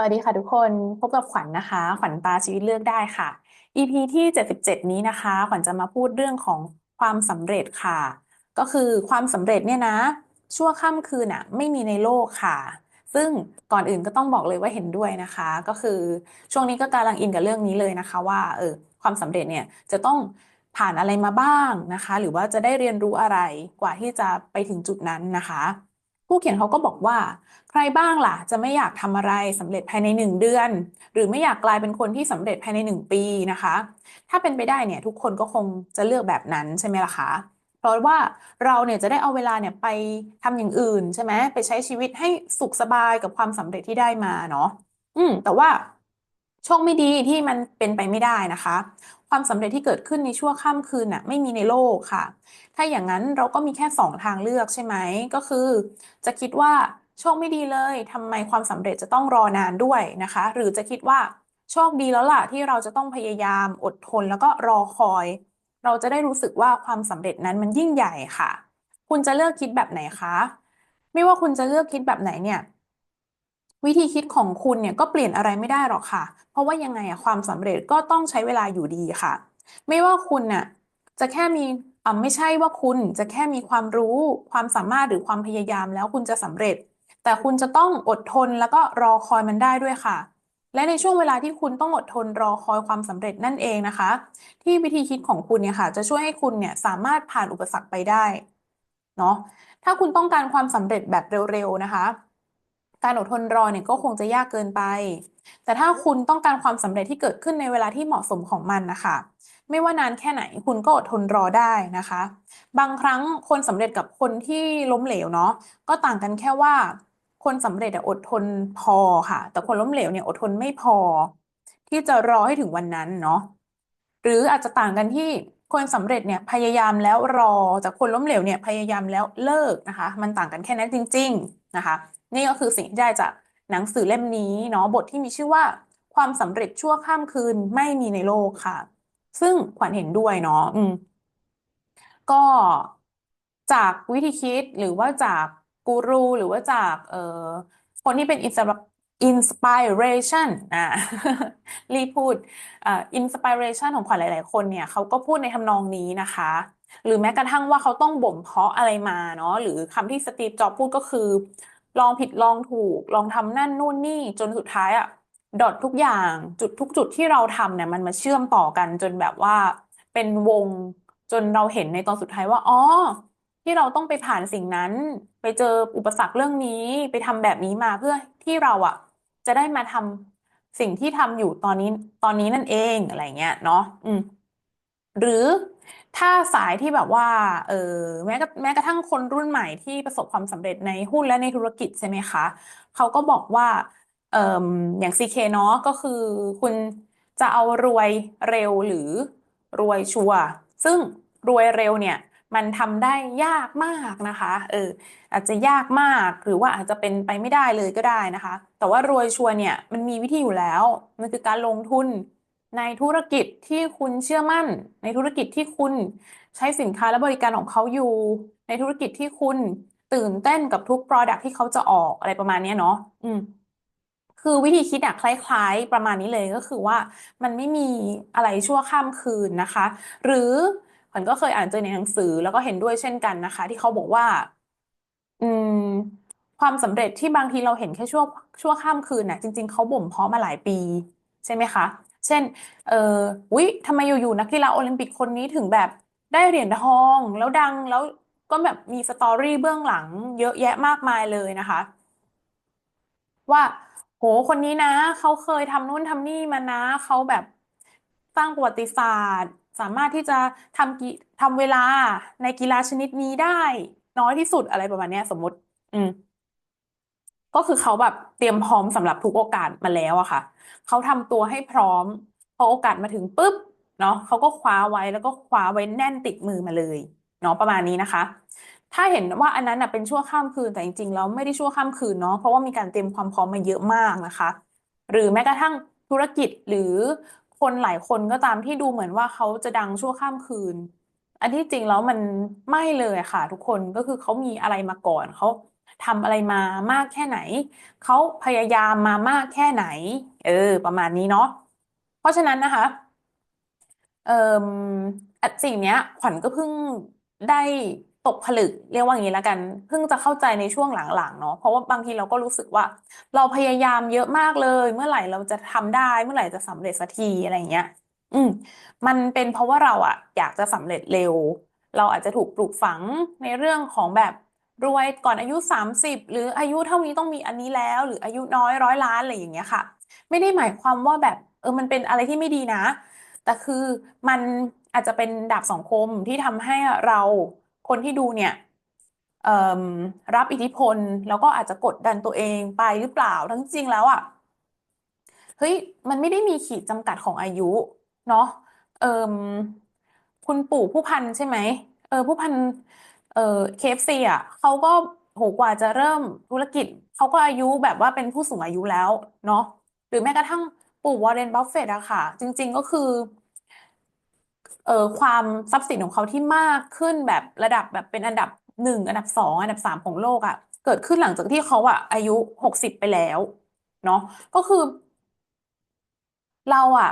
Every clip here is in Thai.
สวัสดีค่ะทุกคนพบกับขวัญนนะคะ ขวัญตาชีวิตเลือกได้ค่ะ EP ที่ 77 นี้นะคะ ขวัญจะมาพูดเรื่องของความสำเร็จค่ะ ก็คือความสำเร็จเนี่ยนะ ชั่วค่ำคืนอะไม่มีในโลกค่ะ ซึ่งก่อนอื่นก็ต้องบอกเลยว่าเห็นด้วยนะคะ ก็คือช่วงนี้ก็กำลังอินกับเรื่องนี้เลยนะคะ ว่าเออความสำเร็จเนี่ยจะต้องผ่านอะไรมาบ้างนะคะ หรือว่าจะได้เรียนรู้อะไรกว่าที่จะไปถึงจุดนั้นนะคะ ผู้เขียนเขาก็บอกว่า ใครบ้างล่ะ จะไม่อยากทำอะไรสำเร็จภายในหนึ่งเดือน หรือไม่อยากกลายเป็นคนที่สำเร็จภายในหนึ่งปีนะคะ ถ้าเป็นไปได้เนี่ยทุกคนก็คงจะเลือกแบบนั้นใช่ไหมล่ะคะเพราะว่าเราเนี่ยจะได้เอาเวลาเนี่ยไปทำอย่างอื่นใช่ไหมไปใช้ชีวิตให้สุขสบายกับความสำเร็จที่ได้มาเนาะอืมแต่ว่าโชคไม่ดีที่มันเป็นไปไม่ได้นะคะ ความสำเร็จที่เกิดขึ้นในชั่วข้ามคืนน่ะไม่มีในโลกค่ะ ถ้าอย่างนั้นเราก็มีแค่สองทางเลือกใช่ไหม ก็คือ จะคิดว่าโชคไม่ดีเลยทำไมความสำเร็จจะต้องรอนานด้วยนะคะ หรือจะคิดว่าโชคดีแล้วล่ะที่เราจะต้องพยายามอดทนแล้วก็รอคอย เราจะได้รู้สึกว่าความสำเร็จนั้นมันยิ่งใหญ่ค่ะ คุณจะเลือกคิดแบบไหนคะ ไม่ว่าคุณจะเลือกคิดแบบไหนเนี่ย วิธีคิดของคุณเนี่ยก็เปลี่ยนอะไรไม่ได้หรอกค่ะ เพราะว่ายังไงอะความสำเร็จก็ต้องใช้เวลาอยู่ดีค่ะ ไม่ว่าคุณน่ะจะแค่มีอ่าไม่ใช่ว่าคุณจะแค่มีความรู้ ความสามารถหรือความพยายามแล้วคุณจะสำเร็จ แต่คุณจะต้องอดทนแล้วก็รอคอยมันได้ด้วยค่ะ และในช่วงเวลาที่คุณต้องอดทนรอคอยความสำเร็จนั่นเองนะคะ ที่วิธีคิดของคุณเนี่ยค่ะ จะช่วยให้คุณเนี่ยสามารถผ่านอุปสรรคไปได้เนาะถ้าคุณต้องการความสำเร็จแบบเร็วๆนะคะ การอดทนรอเนี่ยก็คงจะยากเกินไป แต่ถ้าคุณต้องการความสำเร็จที่เกิดขึ้นในเวลาที่เหมาะสมของมันนะคะ ไม่ว่านานแค่ไหนคุณก็อดทนรอได้นะคะ บางครั้งคนสำเร็จกับคนที่ล้มเหลวเนาะก็ต่างกันแค่ว่า คนสำเร็จอดทนพอค่ะ แต่คนล้มเหลวเนี่ยอดทนไม่พอ ที่จะรอให้ถึงวันนั้นเนาะหรืออาจจะต่างกันที่คนสำเร็จเนี่ยพยายามแล้วรอจากคนล้มเหลวเนี่ยพยายามแล้วเลิกนะคะ มันต่างกันแค่นั้นจริง ๆนะคะ นี่ก็คือสิ่งที่ได้จากหนังสือเล่มนี้เนาะบทที่มีชื่อว่าความสำเร็จชั่วข้ามคืนไม่มีในโลกค่ะ ซึ่งขวัญเห็นด้วยเนาะอืม ก็จากวิธีคิดหรือว่าจากกูรูหรือว่าจากเอ่อคนที่เป็นอินสอินสปิเรชันอ่ารีพูดอ่าอินสปิเรชันของขวัญหลาย ๆ คนเนี่ยเขาก็พูดในทำนองนี้นะคะ หรือแม้กระทั่งว่าเขาต้องบ่มเพาะอะไรมาเนาะหรือคำที่สตีฟจ็อบพูดก็คือ ลองผิดลองถูก ลองทำนั่นนู่นนี่จนสุดท้ายอะดอททุกอย่างจุดทุกจุดที่เราทำเนี่ยมันมาเชื่อมต่อกันจนแบบว่าเป็นวงจนเราเห็นในตอนสุดท้ายว่าอ๋อที่เราต้องไปผ่านสิ่งนั้น ไปเจออุปสรรคเรื่องนี้ไปทำแบบนี้มาเพื่อที่เราอะจะได้มาทำสิ่งที่ทำอยู่ตอนนี้ตอนนี้นั่นเองอะไรเงี้ยเนาะอืมหรือ ถ้าสายที่แบบว่าเออแม้กระแม้กระทั่งคนรุ่นใหม่ที่ประสบความสำเร็จในหุ้นและในธุรกิจใช่ไหมคะเขาก็บอกว่าเอ่ออย่าง CK เนาะก็คือคุณจะเอารวยเร็วหรือรวยชัวร์ซึ่งรวยเร็วเนี่ยมันทำได้ยากมากนะคะเอออาจจะยากมากหรือว่าอาจจะเป็นไปไม่ได้เลยก็ได้นะคะ แต่ว่ารวยชัวร์เนี่ยมันมีวิธีอยู่แล้ว มันคือการลงทุน ในธุรกิจที่คุณเชื่อมั่น ในธุรกิจที่คุณใช้สินค้าและบริการของเขาอยู่ ในธุรกิจที่คุณตื่นเต้นกับทุก Product ที่เขาจะออกอะไรประมาณนี้เนาะอืมคือวิธีคิดอะคล้ายๆ ประมาณนี้เลยก็คือว่ามันไม่มีอะไรชั่วข้ามคืนนะคะ หรือขวัญก็เคยอ่านเจอในหนังสือแล้วก็เห็นด้วยเช่นกันนะคะ ที่เขาบอกว่า อืม ความสำเร็จที่บางทีเราเห็นแค่ชั่วชั่วข้ามคืนน่ะ จริง ๆเขาบ่มเพาะมาหลายปี ใช่ไหมคะ เช่น เออวิทำไมอยู่ๆนักกีฬาโอลิมปิกคนนี้ถึงแบบได้เหรียญทอง แล้วดังแล้วก็แบบมีสตอรี่เบื้องหลังเยอะแยะมากมายเลยนะคะ ว่าโหคนนี้นะเขาเคยทำนู่นทำนี่มานะเขาแบบสร้างประวัติศาสตร์ สามารถที่จะทำกีทำเวลาในกีฬาชนิดนี้ได้ น้อยที่สุดอะไรประมาณนี้สมมติ อืม ก็คือเขาแบบเตรียมพร้อมสำหรับทุกโอกาสมาแล้วอะค่ะ เขาทำตัวให้พร้อม พอโอกาสมาถึงปุ๊บเนาะเขาก็คว้าไว้แล้วก็คว้าไว้แน่นติดมือมาเลยเนาะประมาณนี้นะคะ ถ้าเห็นว่าอันนั้นเป็นชั่วข้ามคืนแต่จริงๆแล้วไม่ได้ชั่วข้ามคืนเนาะเพราะว่ามีการเตรียมความพร้อมมาเยอะมากนะคะ หรือแม้กระทั่งธุรกิจหรือคนหลายคนก็ตามที่ดูเหมือนว่าเขาจะดังชั่วข้ามคืน อันที่จริงแล้วมันไม่เลยค่ะ ทุกคนก็คือเขามีอะไรมาก่อนเขา ทำอะไรมามากแค่ไหน เขาพยายามมามากแค่ไหน เออ ประมาณนี้เนาะเพราะฉะนั้นนะคะ เอ่อสิ่งเนี้ย ขวัญก็เพิ่งได้ตกผลึกเรียกว่าอย่างนี้แล้วกัน เพิ่งจะเข้าใจในช่วงหลังๆเนาะเพราะว่าบางทีเราก็รู้สึกว่า เราพยายามเยอะมากเลย เมื่อไหร่เราจะทำได้ เมื่อไหร่จะสำเร็จสักทีอะไรเงี้ย อืม มันเป็นเพราะว่าเราอะอยากจะสำเร็จเร็ว เราอาจจะถูกปลูกฝังในเรื่องของแบบ รวยก่อนอายุ 30 หรืออายุเท่านี้ต้องมีอันนี้แล้ว หรืออายุน้อยร้อยล้านอะไรอย่างเงี้ยค่ะ ไม่ได้หมายความว่าแบบเออมันเป็นอะไรที่ไม่ดีนะ แต่คือมันอาจจะเป็นดาบสองคมที่ทำให้เราคนที่ดูเนี่ยรับอิทธิพลแล้วก็อาจจะกดดันตัวเองไปหรือเปล่าทั้งจริงแล้วอะเฮ้ยมันไม่ได้มีขีดจำกัดของอายุเนาะเอ่มคุณปู่ผู้พันใช่ไหมเออผู้พัน ออ KFC อะเขาก็โหกว่าจะเริ่มธุรกิจ เขาก็อายุแบบว่าเป็นผู้สูงอายุแล้วเนาะหรือแม้กระทั่งปู่วอร์เรนบัฟเฟตต์อะค่ะ จริง ๆก็คือเอ่อความทรัพย์สินของเขาที่มากขึ้นแบบระดับแบบเป็นอันดับหนึ่งอันดับสองอันดับสามของโลกอะเกิดขึ้นหลังจากที่เขาอะอายุหกสิบไปแล้ว เนาะก็คือ เราอะ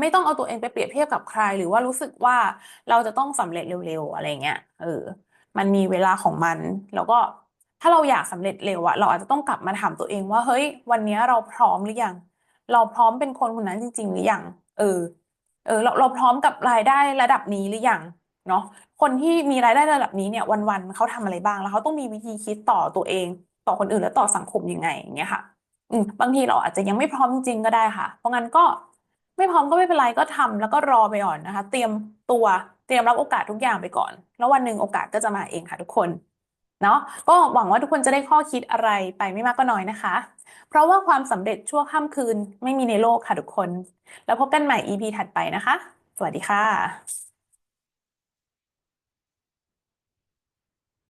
ไม่ต้องเอาตัวเองไปเปรียบเทียบกับใคร หรือว่ารู้สึกว่าเราจะต้องสำเร็จเร็วๆอะไรเงี้ยเออ มันมีเวลาของมัน แล้วก็ถ้าเราอยากสำเร็จเร็วอะเราอาจจะต้องกลับมาถามตัวเองว่าเฮ้ย วันนี้เราพร้อมหรือยัง เราพร้อมเป็นคนคนนั้นจริง ๆ หรือยังเออ เออ เราเราพร้อมกับรายได้ระดับนี้หรือยังเนาะคนที่มีรายได้ระดับนี้เนี่ย วันๆเขาทำอะไรบ้างแล้วเขาต้องมีวิธีคิดต่อตัวเอง ต่อคนอื่นและต่อสังคมยังไงอย่างเงี้ยค่ะ อืมบางทีเราอาจจะยังไม่พร้อมจริงๆก็ได้ค่ะ เพราะงั้นก็ ไม่พร้อมก็ไม่เป็นไรก็ทำแล้วก็รอไปก่อนนะคะ เตรียมตัวเตรียมรับโอกาสทุกอย่างไปก่อน แล้ววันหนึ่งโอกาสก็จะมาเองค่ะทุกคนเนาะก็หวังว่าทุกคนจะได้ข้อคิดอะไรไปไม่มากก็น้อยนะคะ เพราะว่าความสำเร็จชั่วข้ามคืนไม่มีในโลกค่ะทุกคน แล้วพบกันใหม่ EP ถัดไปนะคะ สวัสดีค่ะ